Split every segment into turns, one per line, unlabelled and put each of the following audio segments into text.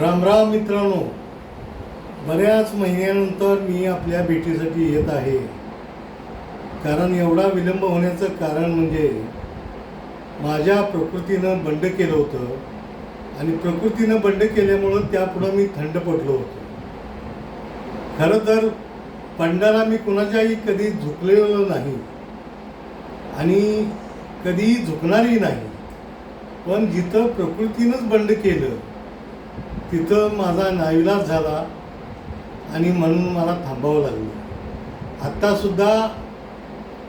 रामराम मित्रांनो बऱ्याच महिन्यानंतर मी आपल्या भेटीसाठी येत आहे. कारण एवढा विलंब होण्याचं कारण म्हणजे माझ्या प्रकृतीनं बंड केलं होतं आणि प्रकृतीनं बंड केल्यामुळं त्यापुढं मी थंड पडलो होतो. खरं तर पंडाला मी कुणाच्याही कधी झुकलेलो नाही आणि कधीही झुकणारही नाही. पण जिथं प्रकृतीनंच बंड केलं तिथं माझा नाविलाज झाला आणि म्हणून मला थांबावं लागलं. आत्तासुद्धा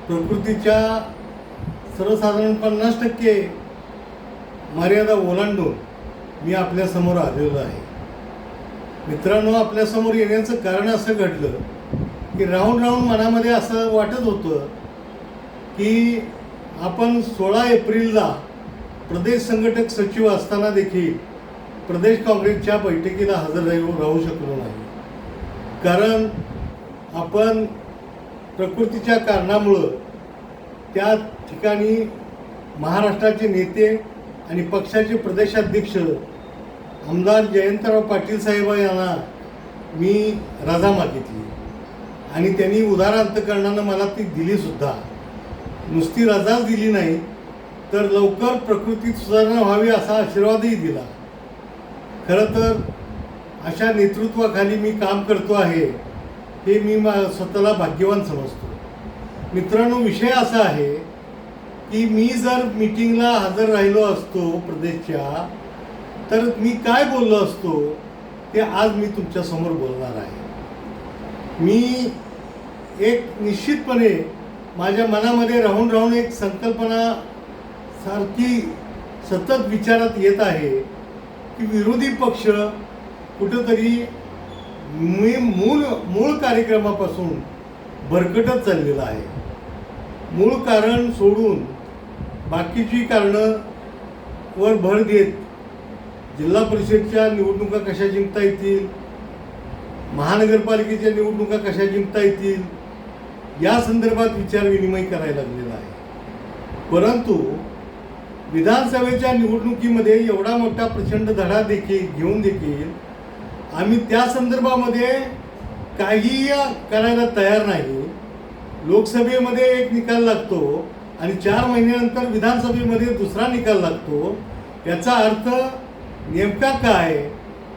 प्रकृतीच्या सर्वसाधारण पन्नास टक्के मर्यादा ओलांडून मी आपल्यासमोर आलेलो आहे. मित्रांनो आपल्यासमोर येण्याचं कारण असं घडलं की राहून राहून मनामध्ये असं वाटत होतं की आपण सोळा एप्रिलला प्रदेश संघटक सचिव असताना देखील प्रदेश काँग्रेसच्या बैठकीला हजर राहू राहू शकलो नाही. कारण आपण प्रकृतीच्या कारणामुळं त्या ठिकाणी महाराष्ट्राचे नेते आणि पक्षाचे प्रदेशाध्यक्ष आमदार जयंतराव पाटील साहेब यांना मी रजा मागितली. आणि त्यांनी उदार अंतकरणानं मला ती दिलीसुद्धा नुसती रजाच दिली नाही तर लवकर प्रकृतीत सुधारणा व्हावी असा आशीर्वादही दिला. खरं तर अशा नेतृत्वाखाली मी काम करतो आहे हे मी मा स्वतःला भाग्यवान समजतो. मित्रांनो विषय असा आहे की मी जर मीटिंगला हजर राहिलो असतो प्रदेशच्या तर मी काय बोललो असतो ते आज मी तुमच्यासमोर बोलणार आहे. मी एक निश्चितपणे माझ्या मनामध्ये राहून राहून एक संकल्पना सारखी सतत विचारात येत आहे. की विरोधी पक्ष कुठंतरी मी मूळ मूळ कार्यक्रमापासून भरकटत चाललेला आहे. मूळ कारण सोडून बाकीची कारणं वर भर देत जिल्हा परिषदच्या निवडणुका कशा जिंकता येतील महानगरपालिकेच्या निवडणुका कशा जिंकता येतील या संदर्भात विचार विनिमय करायला लागलेला आहे. परंतु विधानसभेच्या निवडणुकीमध्ये एवढा मोठा प्रचंड धडा देखील घेऊन देखील आम्ही त्या संदर्भामध्ये काहीही करायला तयार नाही. लोकसभेमध्ये एक निकाल लागतो आणि चार महिन्यानंतर विधानसभेमध्ये दुसरा निकाल लागतो. याचा अर्थ नेमका काय?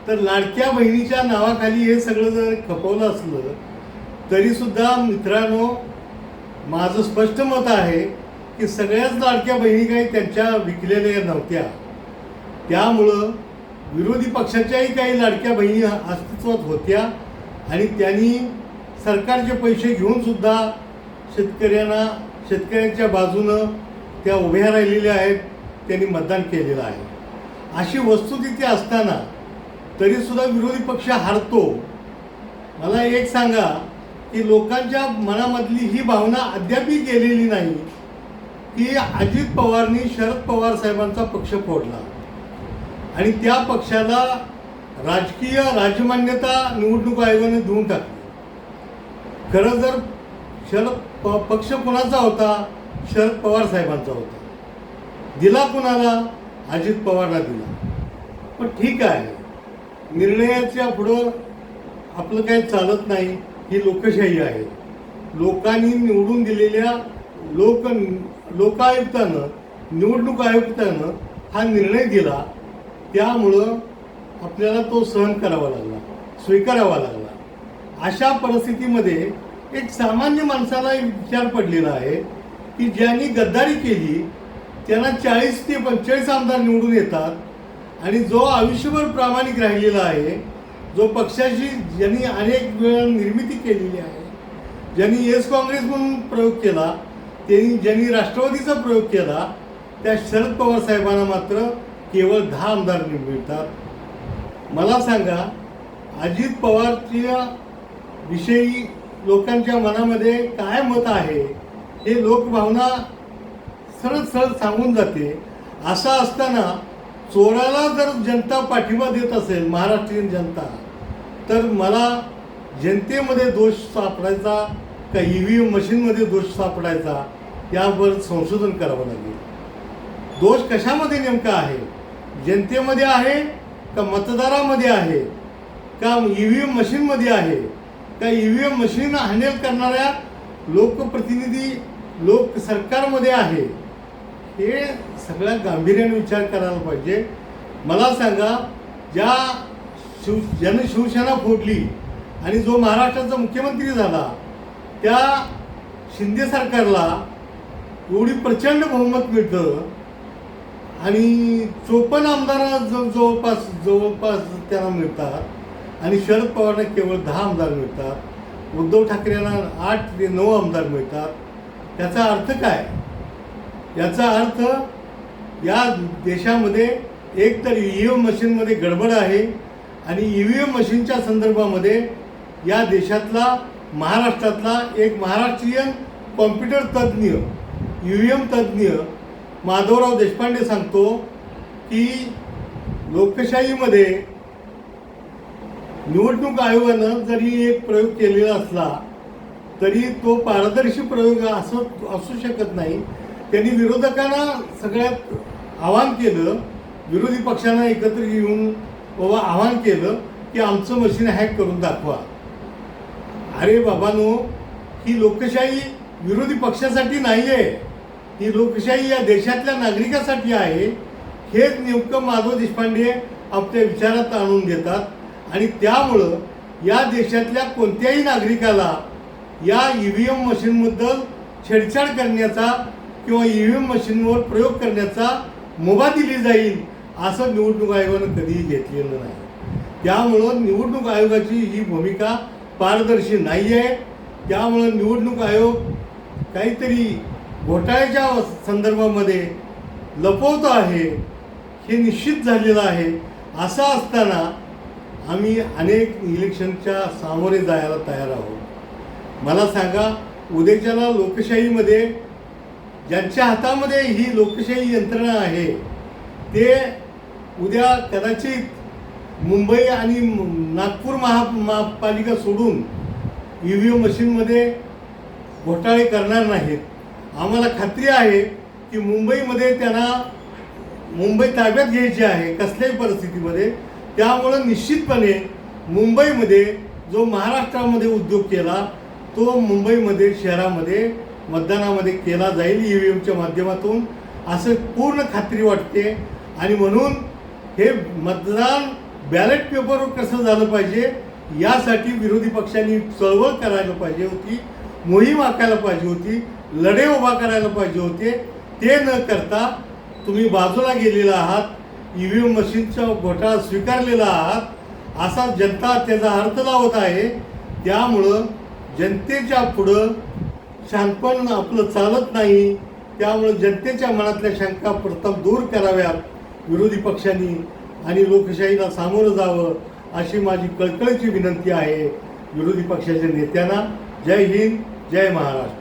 तर लाडक्या बहिणीच्या नावाखाली हे सगळं जर खपवलं असलं तरीसुद्धा मित्रांनो माझं स्पष्ट मत आहे की सगळ्याच लाडक्या बहिणी काही त्यांच्या विकलेल्या नव्हत्या. त्यामुळं विरोधी पक्षाच्याही काही लाडक्या बहिणी अस्तित्वात होत्या आणि त्यांनी सरकारचे पैसे घेऊन सुद्धा शेतकऱ्यांना शेतकऱ्यांच्या बाजूनं त्या उभ्या राहिलेल्या आहेत त्यांनी मतदान केलेलं आहे. अशी वस्तुस्थिती असताना तरीसुद्धा विरोधी पक्ष हारतो. मला एक सांगा की लोकांच्या मनामधली ही भावना अद्यापही गेलेली नाही. की अजित पवारनी शरद पवार साहेबांचा पक्ष फोडला. आणि त्या पक्षाला राजकीय राजमान्यता निवडणूक आयोगाने देऊन टाकली. खरं जर शरद प पक्ष कोणाचा होता? शरद पवार साहेबांचा होता. दिला कुणाला? अजित पवारला दिला. पण ठीक आहे. निर्णयाच्या पुढं आपलं काही चालत नाही ही लोकशाही आहे. लोकांनी निवडून दिलेल्या लोक लोकायुक्तानं निवडणूक आयुक्तानं हा निर्णय दिला त्यामुळं आपल्याला तो सहन करावा लागला स्वीकारावा लागला. अशा परिस्थितीमध्ये एक सामान्य माणसाला एक विचार पडलेला आहे की ज्यांनी गद्दारी केली त्यांना चाळीस ते पंचेचाळीस आमदार निवडून येतात आणि जो आयुष्यभर प्रामाणिक राहिलेला आहे जो पक्षाशी ज्यांनी अनेक वेळा निर्मिती केलेली आहे ज्यांनी येस काँग्रेस म्हणून प्रयोग केला त्यांनी ज्यांनी राष्ट्रवादीचा प्रयोग केला त्या शरद पवार साहेबांना मात्र केवळ दहा आमदार मिळतात. मला सांगा अजित पवारच्या विषयी लोकांच्या मनामध्ये काय मत आहे? हे लोकभावना सरळ सरळ सांगून जाते. असं असताना चोराला जर जनता पाठिंबा देत असेल महाराष्ट्रीयन जनता तर मला जनतेमध्ये दोष सापडायचा का ई व्ही एम मशीनमध्ये दोष सापडायचा? यावर संशोधन करावं लागेल. दोष कशामध्ये नेमका आहे? जनतेमध्ये आहे का मतदारामध्ये आहे? का ई व्ही एम मशीनमध्ये आहे? का ईव्हीएम मशीन हँडल करणाऱ्या लोकप्रतिनिधी लोक सरकारमध्ये आहे? हे सगळ्या गांभीर्याने विचार करायला पाहिजे. मला सांगा ज्या शिव ज्यानं शिवसेना फोडली आणि जो महाराष्ट्राचा मुख्यमंत्री झाला त्या शिंदे सरकारला एवढी प्रचंड बहुमत मिळतं. आणि चोपन्न आमदार जवळपास जवळपास त्यांना मिळतात. आणि शरद पवारला केवळ दहा आमदार मिळतात. उद्धव ठाकरेंना आठ ते नऊ आमदार मिळतात. त्याचा अर्थ काय? याचा अर्थ या देशामध्ये एक तर ई व्ही एम मशीनमध्ये गडबड आहे. आणि ई व्ही एम मशीनच्या संदर्भामध्ये या देशातला महाराष्ट्रातला एक महाराष्ट्रीयन कॉम्प्युटर तज्ज्ञ यू एम तज्ज्ञ माधवराव देशपांडे सांगतो की लोकशाहीमध्ये निवडणूक आयोगानं जरी एक प्रयोग केलेला असला तरी तो पारदर्शी प्रयोग असं असू शकत नाही. त्यांनी विरोधकांना सगळ्यात आवाहन केलं विरोधी पक्षांना एकत्र येऊन बाबा आवाहन केलं की आमचं मशीन हॅक करून दाखवा. अरे बाबानो ही लोकशाही विरोधी पक्षासाठी नाही आहे ही लोकशाही या देशातल्या नागरिकासाठी आहे हेच नेमकं माधव देशपांडे आपल्या विचारात आणून देतात. आणि त्यामुळं या देशातल्या कोणत्याही नागरिकाला या ई व्ही एम मशीनबद्दल छेडछाड करण्याचा किंवा ई व्ही एम मशीनवर प्रयोग करण्याचा मुभा दिली जाईल असं निवडणूक आयोगानं कधीही घेतलेलं नाही. त्यामुळं निवडणूक आयोगाची ही भूमिका पारदर्शी नाही आहे त्यामुळं निवडणूक आयोग काहीतरी घोटाळ्याच्या संदर्भामध्ये लपवतो आहे हे निश्चित झालेलं आहे. असं असताना आम्ही अनेक इलेक्शनच्या सामोरे जायला तयार आहोत. मला सांगा उद्याच्याला लोकशाहीमध्ये ज्यांच्या हातामध्ये ही लोकशाही यंत्रणा आहे ते उद्या कदाचित मुंबई आणि नागपूर महा महापालिका सोडून ई व्ही एम मशीनमध्ये घोटाळे करणार नाहीत. आम्हाला खात्री आहे की मुंबईमध्ये त्यांना मुंबई ताब्यात घ्यायची आहे कसल्याही परिस्थितीमध्ये. त्यामुळं निश्चितपणे मुंबईमध्ये जो महाराष्ट्रामध्ये उद्योग केला तो मुंबईमध्ये शहरामध्ये मतदानामध्ये केला जाईल ई व्ही एमच्या माध्यमातून असं पूर्ण खात्री वाटते. आणि म्हणून हे मतदान बॅलेट पेपरवर कसं झालं पाहिजे यासाठी विरोधी पक्षांनी चळवळ करायला पाहिजे होती. मोहीम आखायला पाहिजे होती लढे उभा करायला पाहिजे होते. ते न करता तुम्ही बाजूला गेलेला आहात ई व्ही एम मशीनचा घोटाळा स्वीकारलेला आहात असा जनता त्याचा अर्थ लावत आहे. त्यामुळं जनतेच्या पुढं शांतपण आपलं चालत नाही. त्यामुळं जनतेच्या मनातल्या शंका प्रथम दूर कराव्यात. विरोधी पक्षांनी आणि लोकशाहीला सामोरं जावं अशी माझी कळकळीची विनंती आहे. विरोधी पक्षाच्या नेत्यांना. जय हिंद. जय महाराष्ट्र